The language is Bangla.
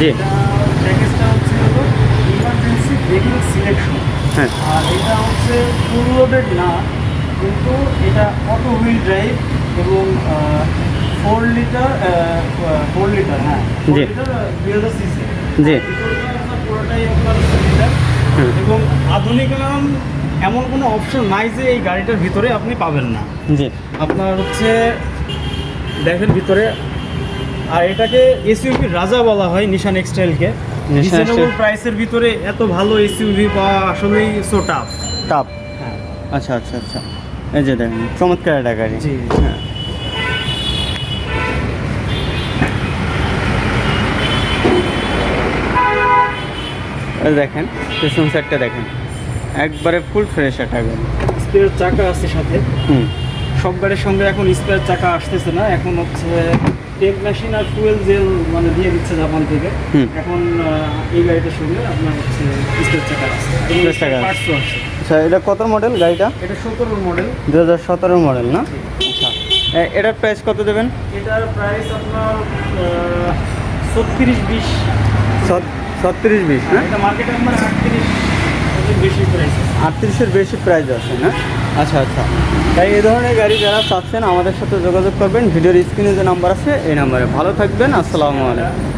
জি। প্যাকেজটা হচ্ছে হলো ইমার্জেন্সি ব্রেকিং সিলেকশন হ্যাঁ। আর এটা হচ্ছে ফুল লোডেড না কিন্তু এটা অটো হুইল ড্রাইভ এবং ফোর লিটার ফোর লিটার হ্যাঁ। ফোর জি। লিটার দুই হাজার সিসি জি। পুরোটাই আপনার লিটার। এবং আধুনিক এমন কোনো অপশন নাই যে এই গাড়িটার ভিতরে আপনি পাবেন না। জি। আপনার হচ্ছে দেখেন ভিতরে আর এটাকে এসইউভি রাজা বলা হয় নিশান এক্সটাইলকে নিশান রিজনেবল প্রাইসের ভিতরে এত ভালো এসইউভি পাওয়া আসলেই সো টাফ টাফ হ্যাঁ। আচ্ছা আচ্ছা আচ্ছা। এই যে দেখেন চমৎকার একটা গাড়ি। জি। হ্যাঁ। এই দেখেন পেছন সাইডটা দেখেন। একবারে ফুল ফ্রেশ একটা গাড়ি। স্পেয়ার চাকা আছে সাথে। হুম। সব গাড়ির সঙ্গে এখন স্পেয়ার চাকা আসতেছে না। এখন হচ্ছে টেক মেশিন আর ফুয়েল জেল মানে দিয়ে দিচ্ছে জাপান থেকে। এখন এই গাড়িটার সঙ্গে আপনার হচ্ছে স্পেয়ার চাকা আছে আছে আচ্ছা এটা কত মডেল গাড়িটা? এটা সতেরো মডেল দু হাজার সতেরো মডেল না? আচ্ছা। এটার প্রাইস কত দেবেন? এটার প্রাইস আপনার ছত্রিশ বিশ ছত্রিশ বিশ এটা মার্কেটে আপনার আটত্রিশ বেশি প্রাইস আটত্রিশের বেশি প্রাইস আছে না? আচ্ছা আচ্ছা। তাই এই ধরনের গাড়ি যারা চাচ্ছেন, আমাদের সাথে যোগাযোগ করবেন। ভিডিওর স্ক্রিনে যে নাম্বার আছে, এই নাম্বারে। ভালো থাকবেন, আসসালামু আলাইকুম।